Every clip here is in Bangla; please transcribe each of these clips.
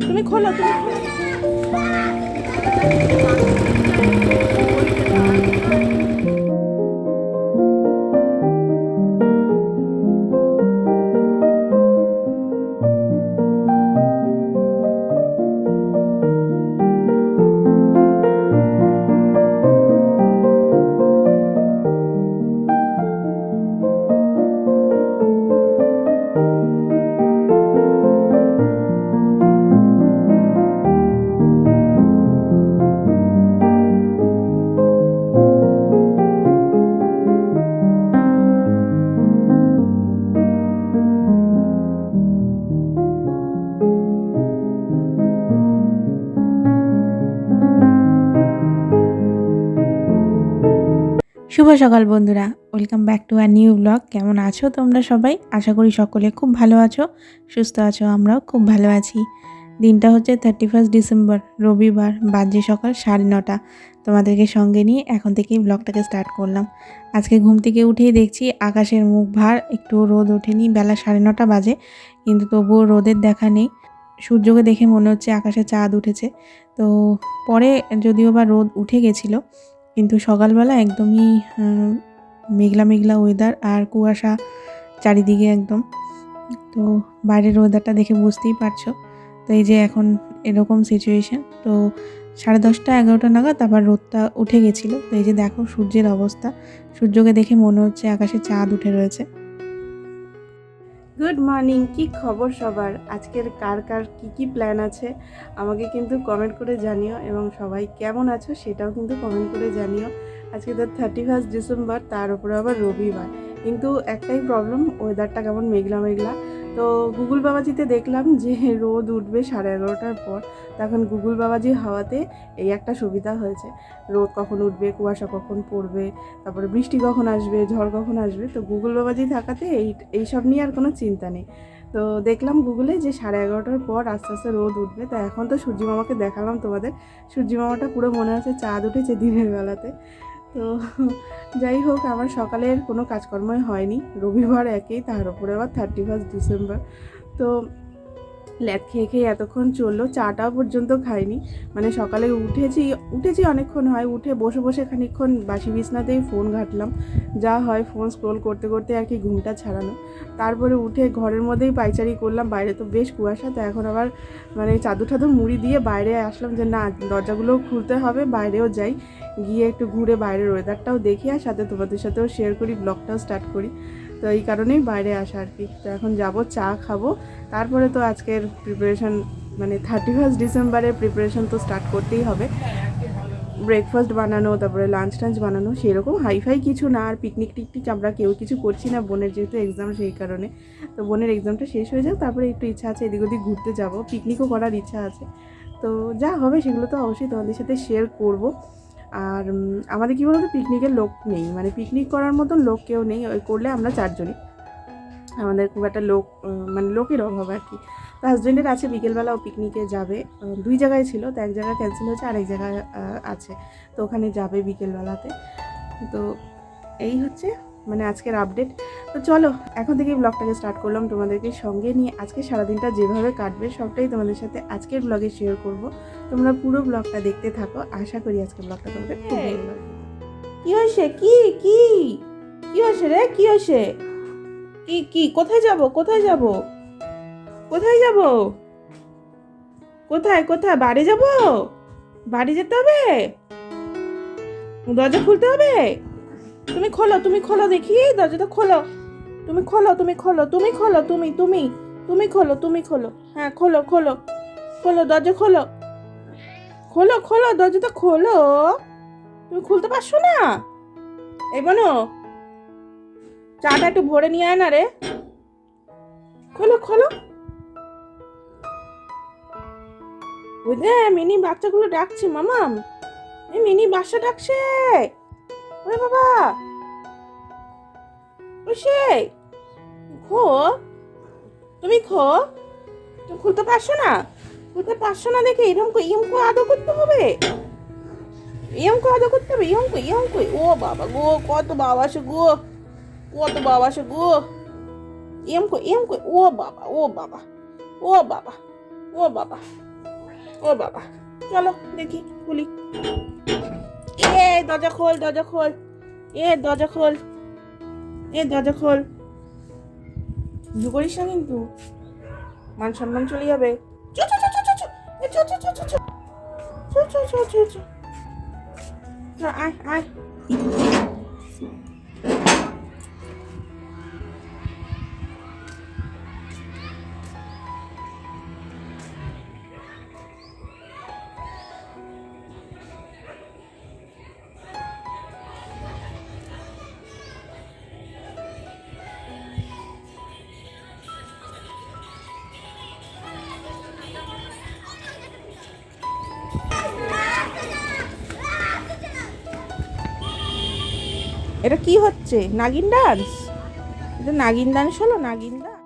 তুমি খোলো তুমি সকাল বন্ধুরা welcome back to our new blog কেমন আছো তোমরা সবাই? আশা করি সকলে খুব ভালো আছো, সুস্থ আছো, আমরাও খুব ভালো আছি। দিনটা হচ্ছে থার্টি ফার্স্ট ডিসেম্বর রবিবার, বাজে সকাল সাড়ে নটা। তোমাদেরকে সঙ্গে নিয়ে এখন থেকেই ব্লগটাকে স্টার্ট করলাম। আজকে ঘুম থেকে উঠেই দেখছি আকাশের মুখ ভার, একটু রোদ ওঠেনি, বেলা সাড়ে নটা বাজে, কিন্তু তবুও রোদের দেখা নেই। সূর্যকে দেখে মনে হচ্ছে আকাশে চাঁদ উঠেছে। তো পরে যদিও বা রোদ উঠে গেছিল কিন্তু সকালবেলা একদমই মেঘলা মেঘলা ওয়েদার আর কুয়াশা চারিদিকে একদম। তো বাইরের ওয়েদারটা দেখে বুঝতেই পারছ। তো এই যে এখন এরকম সিচুয়েশান তো সাড়ে দশটা, এগারোটা নাগাদ আবার রোদটা উঠে গেছিল। তো এই যে দেখো সূর্যের অবস্থা। সূর্যকে দেখে মনে হচ্ছে আকাশে চাঁদ উঠে রয়েছে। গুড মর্নিং কি খবর সবার? আজকের কার কার কি কি প্ল্যান আছে? আমাকে কিন্তু কমেন্ট করে জানিও এবং সবাই কেমন আছো সেটাও কিন্তু কমেন্ট করে জানিও। আজকে তো থার্টি ফার্স্ট ডিসেম্বর তার উপরে আবার রবিবার। কিন্তু একটাই প্রবলেম ওয়েদারটা কেমন মেঘলা মেঘলা তো গুগল বাবাজিতে দেখলাম যে রোদ উঠবে সাড়ে এগারোটার পর। তখন গুগল বাবাজি হাওয়াতে এই একটা সুবিধা হয়েছে। রোদ কখন উঠবে, কুয়াশা কখন পড়বে, তারপরে বৃষ্টি কখন আসবে, ঝড় কখন আসবে, তো গুগল বাবাজি থাকাতে এই, এইসব নিয়ে আর কোনো চিন্তা নেই। তো দেখলাম গুগলে যে সাড়ে এগারোটার পর আস্তে আস্তে রোদ উঠবে। তা এখন তো সূর্যি মামাকে দেখালাম তোমাদের। সূর্যি মামাটা পুরো মনে হচ্ছে চাঁদ উঠেছে দিনের বেলাতে। তো যাই হোক, আমার সকালের কোনো কাজকর্মই হয়নি। রবিবার একেই, তার উপরে আবার থার্টি ফার্স্ট ডিসেম্বর তো ল্যাদ খেয়ে খেয়ে এতক্ষণ চলল, চাটাও পর্যন্ত খাইনি। মানে সকালে উঠেছি উঠেছি অনেকক্ষণ হয়, উঠে বসে বসে খানিকক্ষণ বাসি বিছনাতেই ফোন ঘাটলাম। যা হয় ফোন স্ক্রোল করতে করতে আর কি ঘুমটা ছাড়ানো। তারপরে উঠে ঘরের মধ্যেই পাইচারি করলাম, বাইরে তো বেশ কুয়াশা, তো এখন আবার মানে চাদর টাদর মুড়ি দিয়ে বাইরে আসলাম যে না দরজাগুলো খুলতে হবে, বাইরেও যাই। গিয়ে একটু ঘুরে বাইরের ওয়েদারটাও দেখি আর সাথে তোমাদের সাথেও শেয়ার করি ব্লগটাও স্টার্ট করি। তো এই কারণেই বাইরে আসা আর কি। তো এখন যাব, চা খাব তারপরে তো আজকের প্রিপারেশন মানে থার্টি ফার্স্ট ডিসেম্বরের প্রিপারেশন তো স্টার্ট করতেই হবে। ব্রেকফাস্ট বানানো, তারপরে লাঞ্চ টাঞ্চ বানানো, সেরকম হাইফাই কিছু না। আর পিকনিক টিকনিক আমরা কেউ কিছু করছি না। বোনের যেহেতু এক্সাম সেই কারণে। তো বোনের এক্সামটা শেষ হয়ে যাক, তারপরে একটু ইচ্ছা আছে, এদিক ওদিক ঘুরতে যাব। পিকনিকও করার ইচ্ছা আছে। তো যা হবে সেগুলো তো অবশ্যই তোমাদের সাথে শেয়ার করব। আর আমাদের কী বলতো পিকনিকের লোক নেই। মানে পিকনিক করার মতন লোক কেউ নেই। ওই করলে আমরা চারজনই। আমাদের খুব একটা লোক মানে লোকের অভাব আর কি। তো হাজব্যান্ডের আছে বিকেলবেলা ও পিকনিকে যাবে। দুই জায়গায় ছিল তো এক জায়গায় ক্যান্সেল হয়েছে আর এক জায়গায় আছে। তো ওখানে যাবে বিকেলবেলাতে। তো এই হচ্ছে মানে আজকের আপডেট তো চলো এখন থেকেই ব্লগটাকে স্টার্ট করলাম তোমাদেরকে সঙ্গে নিয়ে। আজকে সারাদিনটা যেভাবে কাটবে সবটাই তোমাদের সাথে আজকের ব্লগে শেয়ার করব। তোমরা পুরো ব্লগটা দেখতে থাকো। আশা করি আজকের ব্লগটা তোমাদের খুব ভালো লাগবে। কি হয়েছে? কি? কি? কি হয়েছে রে? কি হয়েছে? কি কি? কোথায় যাব? কোথায় যাব? কোথায় যাব? কোথায় কোথায়? বাড়ি যাব? বাড়ি যেতে হবে? দরজা খুলতে হবে? তুমি খোলো তুমি খোলো দেখি। দরজাটা খোলো। তুমি খোলো তুমি খোলো তুমি খোলো, তুমি তুমি তুমি খোলো তুমি খোলো। হ্যাঁ খোলো খোলো খোলো, দরজা খোলো। খোলো খোলো, দরজাটা খোলো। তুমি খুলতে পারছ না? এই বোনো চাটা একটু ভরে নিয়ে আয় না রে। খোলো খোলো। বুঝলে মিনি বাচ্চাগুলো ডাকছে মামাম এই মিনি বাচ্চা ডাকছে। ওরে বাবা। ওসে খো। তুমি খো। তুমি খুলতে পারছ না? খুলতে পারছ না দেখে এরকম করে ইয়ম করে আদর করতে হবে? ইয়ম করে আদর করতে হবে? ইয়ম করে ইয়ম করে ও বাবা গো, কত বাবা সে গো। কত বাবা সে গো এম কই এম কই ও বাবা ও বাবা ও বাবা ও বাবা ও বাবা চলো দেখি খুলি এ দরজা খোল দরজা খোল এ দরজা খোল এ দরজা খোল কিছু করিস না কিন্তু মান সম্মান চলে যাবে আয় আয় এটা কি হচ্ছে? নাগিন ডান্স এটা নাগিন ডান্স হলো? নাগিন ডান্স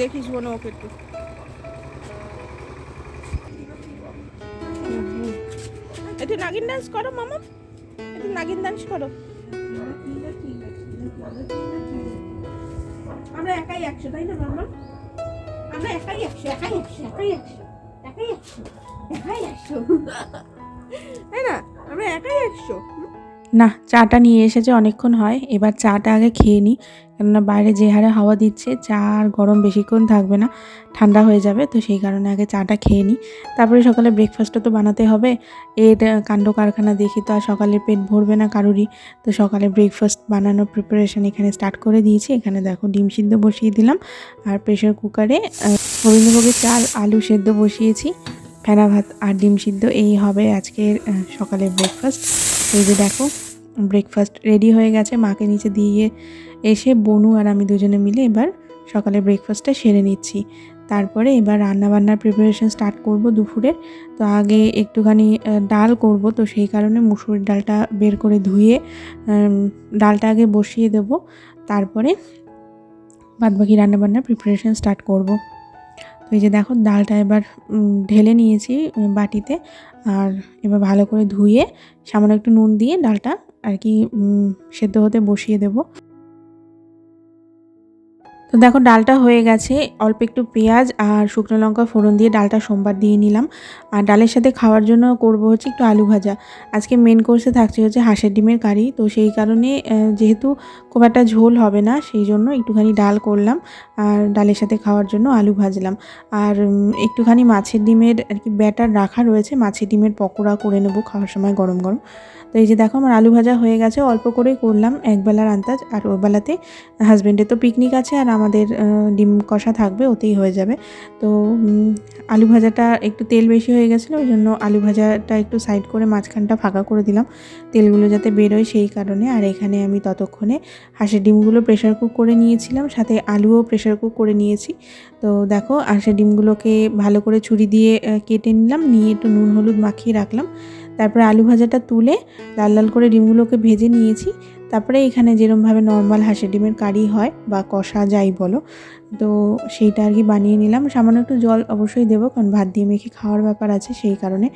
দেখিস বোনো ওকে একটু। একটু নাগিন ডান্স করো, মামা। একটু নাগিন ডান্স করো। আমরা একাই একশো, তাই না, মামা? আমরা একাই একশো একাই একশো একাই একশো একাই একশো একাই একশো। তাই না? আমরা একাই একশো। না চাটা নিয়ে এসেছে অনেকক্ষণ হয় এবার চাটা আগে খেয়ে নিই কেননা বাইরে যে হারে হাওয়া দিচ্ছে চা আর গরম বেশিক্ষণ থাকবে না ঠান্ডা হয়ে যাবে তো সেই কারণে আগে চাটা খেয়ে নিই তারপরে সকালে ব্রেকফাস্টও তো বানাতে হবে। এর কাণ্ড কারখানা দেখি তো আর সকালে পেট ভরবে না কারুরই। তো সকালে ব্রেকফাস্ট বানানোর প্রিপারেশন এখানে স্টার্ট করে দিয়েছি। এখানে দেখো ডিম সিদ্ধ বসিয়ে দিলাম। আর প্রেশার কুকারে রবীন্দ্রভোগের চাল আলু সেদ্ধ বসিয়েছি। ফেনা ভাত আর ডিম সিদ্ধ এই হবে আজকের আহ, সকালের ব্রেকফাস্ট এই যে দেখো ব্রেকফাস্ট রেডি হয়ে গেছে। মাকে নিচে দিয়ে এসে বনু আর আমি দুজনে মিলে এবার সকালে ব্রেকফাস্টটা সেরে নিচ্ছি। তারপরে এবার রান্নাবান্নার প্রিপারেশন স্টার্ট করব দুপুরের। তো আগে একটুখানি ডাল করব, তো সেই কারণে মুসুরির ডালটা বের করে ধুয়ে ডালটা আগে বসিয়ে দেব। তারপরে বাদবাকি রান্নাবান্নার প্রিপারেশন স্টার্ট করব। তো এই যে দেখো ডালটা এবার ঢেলে নিয়েছি বাটিতে আর এবার ভালো করে ধুয়ে সামান্য একটু নুন দিয়ে ডালটা আর কি সেদ্ধ হতে বসিয়ে দেব। তো দেখো, ডালটা হয়ে গেছে। অল্প একটু পেঁয়াজ আর শুকনো লঙ্কা ফোড়ন দিয়ে ডালটা সোমবার দিয়ে নিলাম। আর ডালের সাথে খাওয়ার জন্য করব হচ্ছে একটু আলু ভাজা। আজকে মেন কোর্সে থাকছে হচ্ছে হাঁসের ডিমের কারি। তো সেই কারণে যেহেতু খুব একটা ঝোল হবে না, সেই জন্য একটুখানি ডাল করলাম আর ডালের সাথে খাওয়ার জন্য আলু ভাজলাম। আর একটুখানি মাছের ডিমের আর কি ব্যাটার রাখা রয়েছে, মাছের ডিমের পকোড়া করে নেব খাওয়ার সময় গরম গরম। তো এই যে দেখো আমার আলু ভাজা হয়ে গেছে, অল্প করেই করলাম একবেলার আন্দাজ। আর ওবেলাতে হাজব্যান্ডের তো পিকনিক আছে, আর আমাদের ডিম কষা থাকবে, ওতেই হয়ে যাবে। তো আলু ভাজাটা একটু তেল বেশি হয়ে গেছিল, ওই জন্য আলু ভাজাটা একটু সাইড করে মাঝখানটা ফাঁকা করে দিলাম। তেলগুলো যাতে বেরোয় সেই কারণে। আর এখানে আমি ততক্ষণে হাঁসের ডিমগুলো প্রেশার কুক করে নিয়েছিলাম, সাথে আলুও প্রেশার কুক করে নিয়েছি। তো দেখো, হাঁসের ডিমগুলোকে ভালো করে ছুরি দিয়ে কেটে নিলাম, নিয়ে একটু নুন, হলুদ মাখিয়ে রাখলাম। তারপরে আলু ভাজাটা তুলে লাল লাল করে ডিমগুলোকে ভেজে নিয়েছি। তারপরে এখানে যেরমভাবে নর্মাল হাঁসের ডিমের কারি হয় বা কষা যাই বলো, তো সেইটা আর কি বানিয়ে নিলাম। সামান্য একটু জল অবশ্যই দেবো, কারণ ভাত দিয়ে মেখে খাওয়ার ব্যাপার আছে সেই কারণে।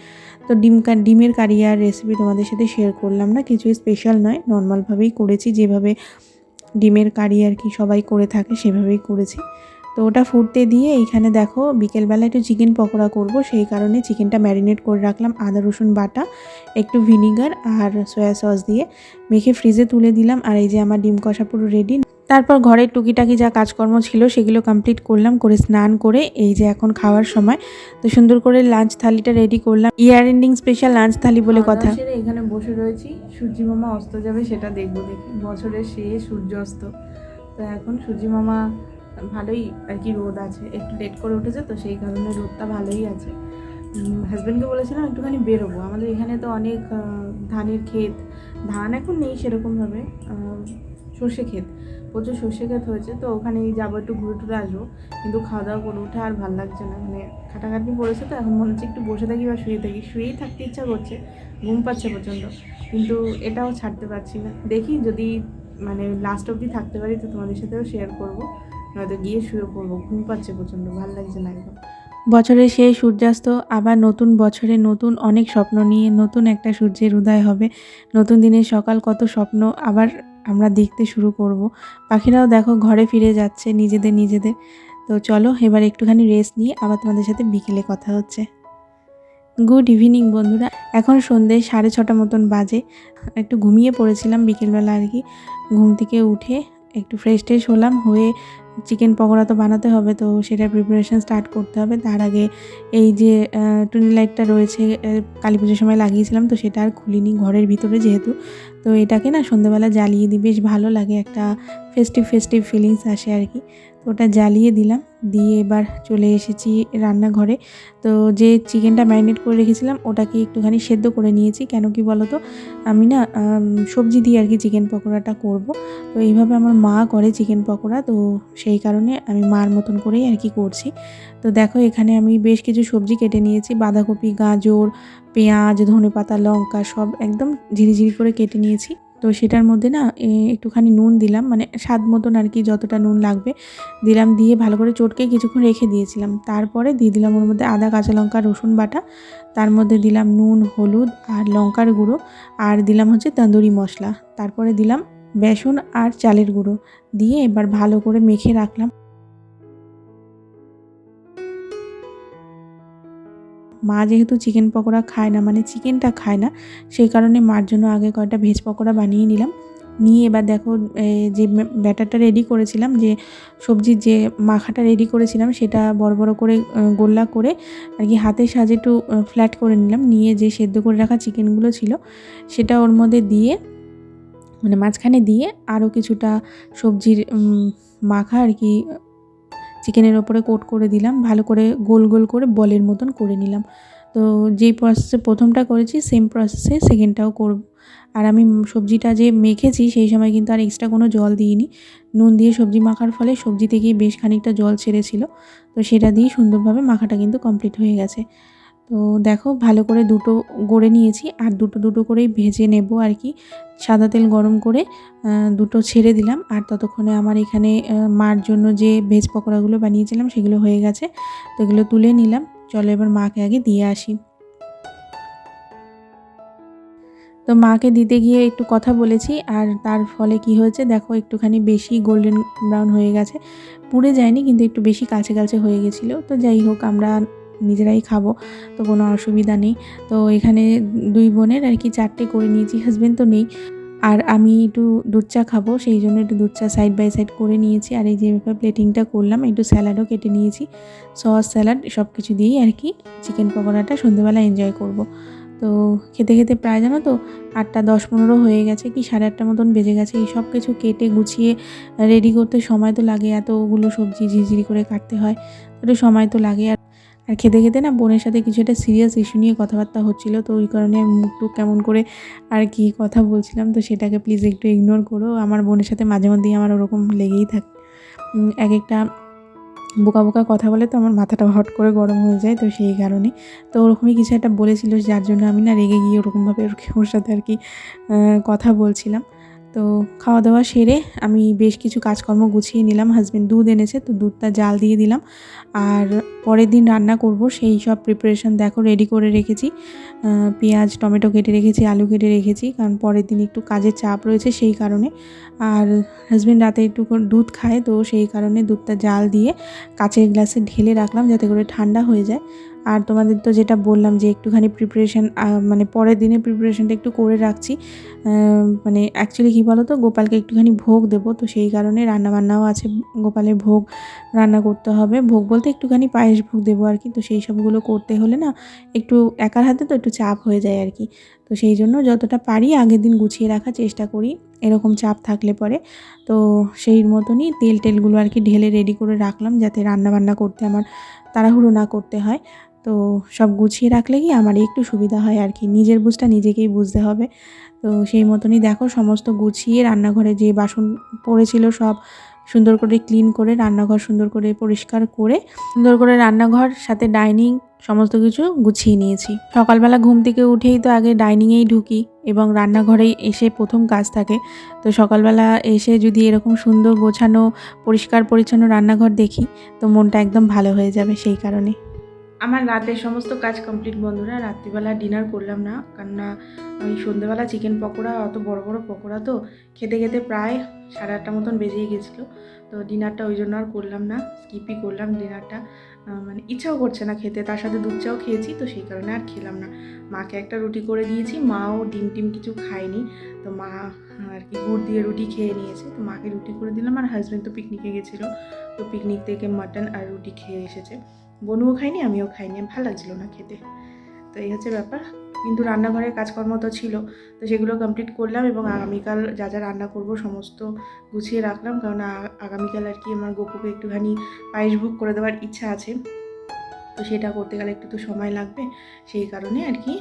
তো ডিম ডিমের কারি আর রেসিপি তোমাদের সাথে শেয়ার করলাম না কিছুই স্পেশাল নয়। নর্মালভাবেই করেছি, যেভাবে ডিমের কারি আর কি সবাই করে থাকে, সেভাবেই করেছি। তো ওটা ফুটতে দিয়ে এইখানে দেখো বিকেলবেলা একটু চিকেন পকোড়া করব সেই কারণে চিকেনটা ম্যারিনেট করে রাখলাম আদা রসুন বাটা একটু ভিনিগার আর সয়া সস দিয়ে। মেখে ফ্রিজে তুলে দিলাম আর এই যে আমার ডিম কষা পুরো রেডি তারপর ঘরের টুকিটাকি যা কাজকর্ম ছিল সেগুলো কমপ্লিট করলাম করে স্নান করে এই যে এখন খাওয়ার সময়। তো সুন্দর করে লাঞ্চ থালিটা রেডি করলাম। Year ending special lunch thali বলে কথা। এখানে বসে রয়েছি। সূর্যি মামা অস্ত যাবে সেটা দেখব দেখি। বছরের শেষ সূর্য অস্ত তো এখন সূর্যি মামা ভালোই আর কি রোদ আছে। একটু লেট করে উঠেছে তো সেই কারণে রোদটা ভালোই আছে। হাজব্যান্ডকে বলেছিলাম, একটুখানি বেরোবো। আমাদের এখানে তো অনেক ধানের ক্ষেত। ধান এখন নেই সেরকমভাবে সর্ষে ক্ষেত। প্রচুর সর্ষে ক্ষেত হয়েছে, তো ওখানে যাব, একটু ঘুরে টুরে আসব। কিন্তু খাওয়া দাওয়া করে উঠে আর ভালো লাগছে না। মানে খাটাখাটি পড়েছে তো, এখন মনে হচ্ছে একটু বসে থাকি বা শুয়ে থাকি। শুয়েই থাকতে ইচ্ছা করছে, ঘুম পাচ্ছে প্রচণ্ড। কিন্তু এটাও ছাড়তে পারছি না। দেখি যদি মানে লাস্ট অবধি থাকতে পারি, তো তোমাদের সাথেও শেয়ার করব। নয়তো গিয়ে শুয়ে পড়ব, ঘুম পাচ্ছে প্রচণ্ড, ভালো লাগছে না একদম বছরের সেই সূর্যাস্ত, আবার নতুন বছরে নতুন অনেক স্বপ্ন নিয়ে নতুন একটা সূর্যের উদয় হবে। নতুন দিনের সকাল কত স্বপ্ন, আবার আমরা দেখতে শুরু করব। পাখিরাও দেখো ঘরে ফিরে যাচ্ছে নিজেদের নিজেদের। তো চলো এবার একটুখানি রেস্ট নিয়ে আবার তোমাদের সাথে বিকেলে কথা হচ্ছে। গুড ইভিনিং বন্ধুরা, এখন সন্ধে সাড়ে ছটা মতন বাজে। একটু ঘুমিয়ে পড়েছিলাম বিকেলবেলা আর কি। ঘুম থেকে উঠে একটু ফ্রেশ ট্রেশ হলাম, হয়ে চিকেন পকোড়া তো বানাতে হবে, তো সেটার প্রিপারেশন স্টার্ট করতে হবে। তার আগে এই যে টুনি লাইটটা রয়েছে কালী পুজোর সময় লাগিয়েছিলাম, তো সেটা আর খুলিনি ঘরের ভিতরে যেহেতু। তো এটাকে না সন্ধ্যেবেলা জ্বালিয়ে দিই। বেশ ভালো লাগে, একটা ফেস্টিভ ফেস্টিভ ফিলিংস আসে আর কি। তো ওটা জ্বালিয়ে দিলাম, দিয়ে এবার চলে এসেছি রান্নাঘরে। তো যে চিকেনটা ম্যারিনেট করে রেখেছিলাম, ওটাকে একটুখানি সেদ্ধ করে নিয়েছি। কেন কি বলো তো আমি না সবজি দিয়ে আর কি চিকেন পকোড়াটা করব। তো এইভাবে আমার মা করে চিকেন পকোড়া, তো সেই কারণে আমি মার মতন করেই আর কি করছি। তো দেখো, এখানে আমি বেশ কিছু সবজি কেটে নিয়েছি। বাঁধাকপি, গাজর পেঁয়াজ, ধনেপাতা, লঙ্কা সব একদম ঝিরিঝিরি করে কেটে নিয়েছি। তো সেটার মধ্যে না একটুখানি নুন দিলাম মানে স্বাদ মতন আর কি যতটা নুন লাগবে, দিলাম দিয়ে ভালো করে চটকে কিছুক্ষণ রেখে দিয়েছিলাম। তারপরে দিয়ে দিলাম ওর মধ্যে আদা, কাঁচা লঙ্কা, রসুন বাটা, তার মধ্যে দিলাম নুন, হলুদ আর লঙ্কার গুঁড়ো, আর দিলাম হচ্ছে তন্দুরি মশলা। তারপরে দিলাম বেসন আর চালের গুঁড়ো, দিয়ে এবার ভালো করে মেখে রাখলাম। মা যেহেতু চিকেন পকোড়া খায় না মানে চিকেনটা খায় না, সেই কারণে মার জন্য আগে কয়টা ভেজ পকোড়া বানিয়ে নিলাম। নিয়ে এবার দেখো যে ব্যাটারটা রেডি করেছিলাম, যে সবজির যে মাখাটা রেডি করেছিলাম, সেটা বড় বড় করে গোল্লা করে আর কি হাতের সাজে একটু ফ্ল্যাট করে নিলাম। নিয়ে যে সেদ্ধ করে রাখা চিকেনগুলো ছিল, সেটা ওর মধ্যে দিয়ে মানে মাঝখানে দিয়ে আরও কিছুটা সবজির মাখা আর কি চিকেনের ওপরে কোট করে দিলাম, ভালো করে গোল গোল করে বলের মতন করে নিলাম। তো যেই প্রসেসে প্রথমটা করেছি সেম প্রসেসে সেকেন্ডটাও করব। আর আমি সবজিটা যে মেখেছি, সেই সময় কিন্তু আর এক্সট্রা কোনো জল দিইনি। নুন দিয়ে সবজি মাখার ফলে সবজি থেকেই বেশ খানিকটা জল ছেড়েছিল। তো সেটা দিয়ে সুন্দরভাবে মাখাটা কিন্তু কমপ্লিট হয়ে গেছে। তো দেখো ভালো করে দুটো গড়ে নিয়েছি আর দুটো দুটো করেই ভেজে নেব আর কি। সাদা তেল গরম করে দুটো ছেড়ে দিলাম আর ততক্ষণে আমার এখানে মার জন্য যে ভেজ পকোড়াগুলো বানিয়েছিলাম সেগুলো হয়ে গেছে, তো এগুলো তুলে নিলাম। চলো এবার মাকে আগে দিয়ে আসি। তো মাকে দিতে গিয়ে একটু কথা বলেছি আর তার ফলে কি হয়েছে দেখো একটুখানি বেশি গোল্ডেন ব্রাউন হয়ে গেছে। পুড়ে যায়নি কিন্তু একটু বেশি কাছে কাছে হয়ে গেছিল। তো যাই হোক, আমরা নিজেরাই খাব, তো কোনো অসুবিধা নেই। তো এখানে দুই বোনের আর কি চারটে করে নিয়েছি হাজবেন্ড তো নেই। আর আমি একটু দুধ চা খাব, সেই জন্য একটু দুধ চা সাইড বাই সাইড করে নিয়েছি। আর এই যে প্লেটিংটা করলাম, একটু স্যালাডও কেটে নিয়েছি। সস স্যালাড সব কিছু দিয়েই আর কি চিকেন পকোড়াটা সন্ধ্যেবেলা এনজয় করব। তো খেতে খেতে প্রায় জানো তো আটটা দশ পনেরো হয়ে গেছে কি, সাড়ে আটটা মতন বেজে গেছে। এই সব কিছু কেটে গুছিয়ে রেডি করতে সময় তো লাগে, এতগুলো সবজি ঝিঝিরি করে কাটতে হয়, একটু সময় তো লাগে। আর আর খেতে খেতে না বোনের সাথে কিছু একটা সিরিয়াস ইস্যু নিয়ে কথাবার্তা হচ্ছিল, তো ওই কারণে আমি মুখটুক কেমন করে আর কি কথা বলছিলাম, তো সেটাকে প্লিজ একটু ইগনোর করো। আমার বোনের সাথে মাঝে মধ্যেই আমার ওরকম লেগেই থাকে। এক একটা বোকা বোকা কথা বলে তো আমার মাথাটা হট করে গরম হয়ে যায়, তো সেই কারণে। তো ওরকমই কিছু একটা বলেছিল, যার জন্য আমি না রেগে গিয়ে ওরকমভাবে ওর ওর সাথে আর কি কথা বলছিলাম। তো খাওয়া দাওয়া সেরে আমি বেশ কিছু কাজকর্ম গুছিয়ে নিলাম। হাজব্যান্ড দুধ এনেছে, তো দুধটা জাল দিয়ে দিলাম। আর পরের দিন রান্না করব, সেই সব প্রিপারেশন দেখো রেডি করে রেখেছি। পেঁয়াজ, টমেটো কেটে রেখেছি, আলু কেটে রেখেছি, কারণ পরের দিন একটু কাজের চাপ রয়েছে সেই কারণে। আর হাজবেন্ড রাতে একটু দুধ খায়, তো সেই কারণে দুধটা জাল দিয়ে কাচের গ্লাসে ঢেলে রাখলাম যাতে করে ঠান্ডা হয়ে যায়। আর তোমাদের তো যেটা বললাম যে একটুখানি প্রিপারেশন মানে পরের দিনের প্রিপারেশানটা একটু করে রাখছি। মানে অ্যাকচুয়ালি কী বলো তো গোপালকে একটুখানি ভোগ দেবো, তো সেই কারণে রান্নাবান্নাও আছে, গোপালের ভোগ রান্না করতে হবে। ভোগ বলতে একটুখানি পায়েস ভোগ দেবো আর কি, তো সেই সবগুলো করতে হলে না একটু একার হাতে তো একটু চাপ হয়ে যায় আর কি। তো সেই জন্য যতটা পারি আগের দিন গুছিয়ে রাখার চেষ্টা করি, এরকম চাপ থাকলে পরে। তো সেই মতনই তেল টেলগুলো আর কি ঢেলে রেডি করে রাখলাম, যাতে রান্না বান্না করতে আমার তাড়াহুড়ো না করতে হয়। তো সব গুছিয়ে রাখলে কি আমার একটু সুবিধা হয় আর কি? নিজের বুঝটা নিজেকেই বুঝতে হবে। তো সেই মতনই দেখো সমস্ত গুছিয়ে রান্নাঘরে যে বাসন পড়েছিল সব সুন্দর করে ক্লিন করে, রান্নাঘর সুন্দর করে পরিষ্কার করে, সুন্দর করে রান্নাঘর, সাথে ডাইনিং সমস্ত কিছু গুছিয়ে নিয়েছি। সকালবেলা ঘুম থেকে উঠেই তো আগে ডাইনিংয়েই ঢুকি এবং রান্নাঘরেই এসে প্রথম কাজ থাকে। তো সকালবেলা এসে যদি এরকম সুন্দর গোছানো, পরিষ্কার পরিচ্ছন্ন রান্নাঘর দেখি, তো মনটা একদম ভালো হয়ে যাবে সেই কারণে। আমার রাতের সমস্ত কাজ কমপ্লিট বন্ধুরা, রাত্রিবেলা ডিনার করলাম না, কেননা ওই সন্ধ্যেবেলা চিকেন পকোড়া, অত বড় বড় পকোড়া তো খেতে খেতে প্রায় সাড়ে আটটা মতন বেজেই গেছিল। তো ডিনারটা ওই জন্য আর করলাম না স্কিপই করলাম ডিনারটা মানে ইচ্ছাও করছে না খেতে, তার সাথে দুধ চাও খেয়েছি, তো সেই কারণে আর খেলাম না। মাকে একটা রুটি করে দিয়েছি, মাও ডিম টিম কিছু খায়নি। তো মা আর কি গুড় দিয়ে রুটি খেয়ে নিয়েছে, তো মাকে রুটি করে দিলাম, আর হাজব্যান্ড তো পিকনিকে গেছিল। তো পিকনিক থেকে মাটন আর রুটি খেয়ে এসেছে। বনুও খাইনি আমিও খাইনি ভালো লাগছিল না খেতে। তো এই হচ্ছে ব্যাপার। কিন্তু রান্নাঘরের কাজকর্ম তো ছিল, তো সেগুলো কমপ্লিট করলাম এবং আগামীকাল যা যা রান্না করব সমস্ত গুছিয়ে রাখলাম। কারণ আগামীকাল আর কি আমার গোপুকে একটুখানি পায়েস ভোগ করে দেওয়ার ইচ্ছা আছে। তো সেটা করতে গেলে একটু তো সময় লাগবে। সেই কারণে আর কি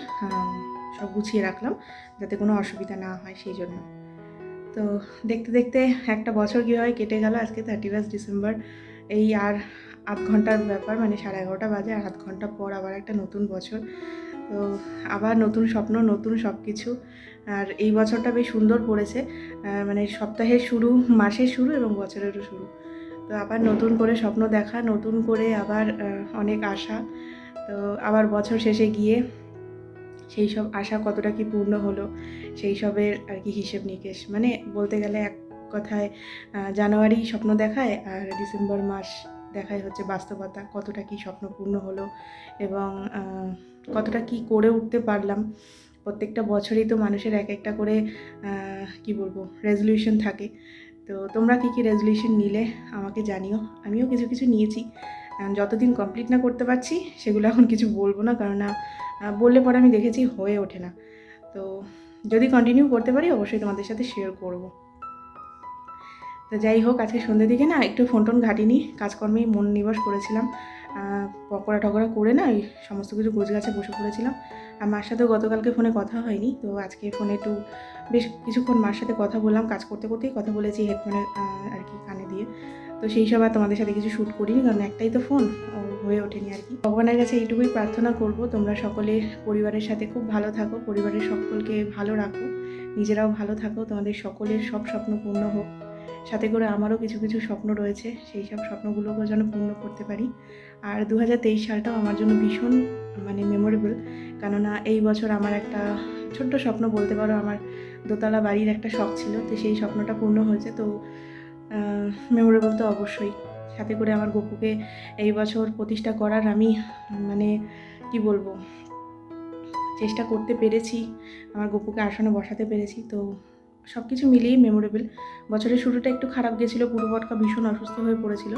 সব গুছিয়ে রাখলাম যাতে কোনো অসুবিধা না হয় সেই জন্য। তো দেখতে দেখতে একটা বছর কীভাবে কেটে গেল, আজকে থার্টি ফার্স্ট ডিসেম্বর এই আর আধ ঘণ্টার ব্যাপার মানে সাড়ে এগারোটা বাজে আর আধ ঘণ্টা পর আবার একটা নতুন বছর। তো আবার নতুন স্বপ্ন, নতুন সব কিছু আর এই বছরটা বেশ সুন্দর পড়েছে। মানে সপ্তাহের শুরু, মাসের শুরু এবং বছরেরও শুরু। তো আবার নতুন করে স্বপ্ন দেখা, নতুন করে আবার অনেক আশা। তো আবার বছর শেষে গিয়ে সেই সব আশা কতটা কি পূর্ণ হলো, সেই সবের আর কি হিসেব নিকেশ। মানে বলতে গেলে এক কথায় জানুয়ারি স্বপ্ন দেখায় আর ডিসেম্বর মাস দেখায় হচ্ছে বাস্তবতা, কতটা কি স্বপ্ন পূর্ণ হলো এবং কতটা কি করে উঠতে পারলাম। প্রত্যেকটা বছরই তো মানুষের এক একটা করে কি বলব রেজলিউশন থাকে। তো তোমরা কী কী রেজলিউশন নিলে আমাকে জানিও। আমিও কিছু কিছু নিয়েছি। যতদিন কমপ্লিট না করতে পারছি, সেগুলো এখন কিছু বলব না কারণ বললে পরে আমি দেখেছি হয়ে ওঠে না। তো যদি কন্টিনিউ করতে পারি, অবশ্যই তোমাদের সাথে শেয়ার করব। তো যাই হোক, আজকে সন্ধ্যের দিকে না একটু ফোন টোন ঘাটিনি, কাজকর্মেই মন নিবাস করেছিলাম। পকোড়া টকোড়া করে না ওই সমস্ত কিছু গোছ গাছে বসে পড়েছিলাম। আর মার সাথেও গতকালকে ফোনে কথা হয়নি, তো আজকে ফোনে একটু বেশ কিছুক্ষণ মার সাথে কথা বললাম, কাজ করতে করতেই কথা বলেছি হেডফোনে আর কি কানে দিয়ে। তো সেই সব আর তোমাদের সাথে কিছু শ্যুট করিনি, কারণ একটাই তো ফোন হয়ে ওঠেনি আর কি। ভগবানের কাছে এইটুকুই প্রার্থনা করব, তোমরা সকলে পরিবারের সাথে খুব ভালো থাকো, পরিবারের সকলকে ভালো রাখো, নিজেরাও ভালো থাকো, তোমাদের সকলের সব স্বপ্ন পূর্ণ হোক। সাথে করে আমারও কিছু কিছু স্বপ্ন রয়েছে, সেই সব স্বপ্নগুলোকেও যেন পূর্ণ করতে পারি। আর দু হাজার তেইশ সালটাও আমার জন্য ভীষণ মানে মেমোরেবল কেননা এই বছর আমার একটা ছোট্ট স্বপ্ন বলতে পারো, আমার দোতলা বাড়ির একটা শখ ছিল, তো সেই স্বপ্নটা পূর্ণ হয়েছে, তো মেমোরেবল তো অবশ্যই। সাথে করে আমার গপুকে এই বছর প্রতিষ্ঠা করার আমি মানে কি বলব, চেষ্টা করতে পেরেছি, আমার গপুকে আসনে বসাতে পেরেছি, তো সব কিছু মিলিয়েই মেমোরেবল বছরের শুরুটা একটু খারাপ গেছিল পুরো পূর্ববটকা ভীষণ অসুস্থ হয়ে পড়েছিল।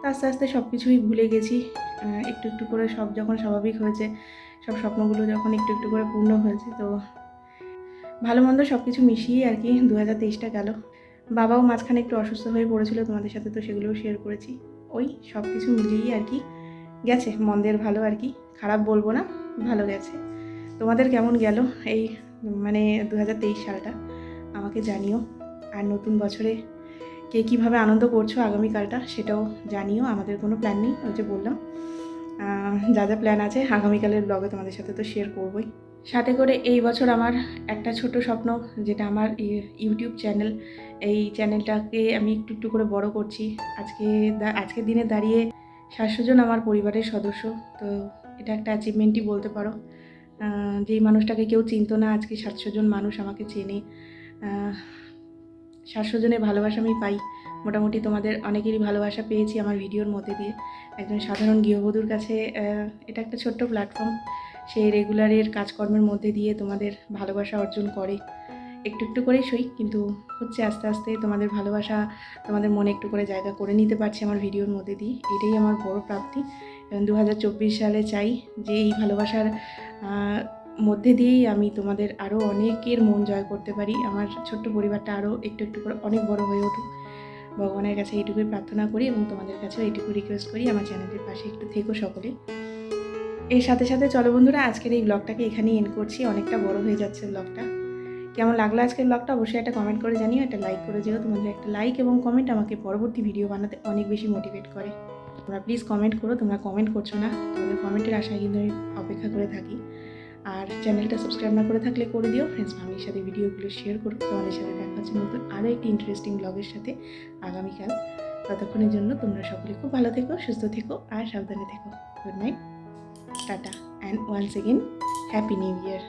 তো আস্তে আস্তে সব কিছুই ভুলে গেছি। একটু একটু করে সব যখন স্বাভাবিক হয়েছে, সব স্বপ্নগুলো যখন একটু একটু করে পূর্ণ হয়েছে, তো ভালো মন্দ সব কিছু মিশিয়ে আর কি দু হাজার তেইশটা গেল। বাবাও মাঝখানে একটু অসুস্থ হয়ে পড়েছিল, তোমাদের সাথে তো সেগুলোও শেয়ার করেছি। ওই সব কিছু মিলিয়েই আর কি গেছে, মন্দের ভালো আর কি। খারাপ বলব না, ভালো গেছে। তোমাদের কেমন গেল এই মানে দু হাজার তেইশ সালটা? আমাকে জানিও। আর নতুন বছরে কে কীভাবে আনন্দ করছ আগামীকালটা সেটাও জানিও। আমাদের কোনো প্ল্যান নেই, ওই যে বললাম। যা যা প্ল্যান আছে আগামীকালের ব্লগে তোমাদের সাথে তো শেয়ার করবোই। সাথে করে এই বছর আমার একটা ছোট স্বপ্ন, যেটা আমার ইউটিউব চ্যানেল এই চ্যানেলটাকে আমি একটু একটু করে বড় করছি। আজকে আজকের দিনে দাঁড়িয়ে সাতশো জন আমার পরিবারের সদস্য, তো এটা একটা অ্যাচিভমেন্টই বলতে পারো। যেই মানুষটাকে কেউ চিনতো না, আজকে সাতশো জন মানুষ আমাকে চেনে। সাতশো ভালোবাসা আমি পাই। মোটামুটি তোমাদের অনেকেরই ভালোবাসা পেয়েছি আমার ভিডিওর মধ্যে দিয়ে। একজন সাধারণ গৃহবধূর কাছে এটা একটা ছোট্ট প্ল্যাটফর্ম সে রেগুলারের কাজকর্মের মধ্যে দিয়ে তোমাদের ভালোবাসা অর্জন করে। একটু একটু করেই সই, কিন্তু হচ্ছে আস্তে আস্তে তোমাদের ভালোবাসা তোমাদের মনে একটু করে জায়গা করে নিতে পারছি আমার ভিডিওর মধ্যে দিয়ে। এটাই আমার বড় প্রাপ্তি। দু হাজার চব্বিশ সালে চাই যে এই ভালোবাসার মধ্যে দিয়েই আমি তোমাদের আরও অনেকের মন জয় করতে পারি। আমার ছোট্ট পরিবারটা আরও একটু একটু করে অনেক বড় হয়ে উঠুক। ভগবানের কাছে এইটুকুই প্রার্থনা করি এবং তোমাদের কাছেও এইটুকু রিকোয়েস্ট করি। আমার চ্যানেলের পাশে একটু থেকো সকলে। এর সাথে সাথে চলো বন্ধুরা, আজকের এই ব্লগটাকে এখানেই এন্ড করছি। অনেকটা বড় হয়ে যাচ্ছে ব্লগটা। কেমন লাগল আজকের ব্লগটা? অবশ্যই একটা কমেন্ট করে জানিও। একটা লাইক করে যেও। তোমাদের একটা লাইক এবং কমেন্ট আমাকে পরবর্তী ভিডিও বানাতে অনেক বেশি মোটিভেট করে। তোমরা প্লিজ কমেন্ট করো। তোমরা কমেন্ট করছ না। তোমাদের কমেন্টের আশায় কিন্তু আমি অপেক্ষা করে থাকি। আর চ্যানেলটা সাবস্ক্রাইব না করে থাকলে করে দিও। ফ্রেন্ডস ফ্যামিলির সাথে ভিডিওগুলো শেয়ার করো। তোমাদের সাথে দেখা হচ্ছে নতুন আরও একটি ইন্টারেস্টিং ব্লগের সাথে আগামীকাল। ততক্ষণের জন্য তোমরা সকলে খুব ভালো থেকো, সুস্থ থেকো আর সাবধানে থেকো। Good night tata and once again happy new year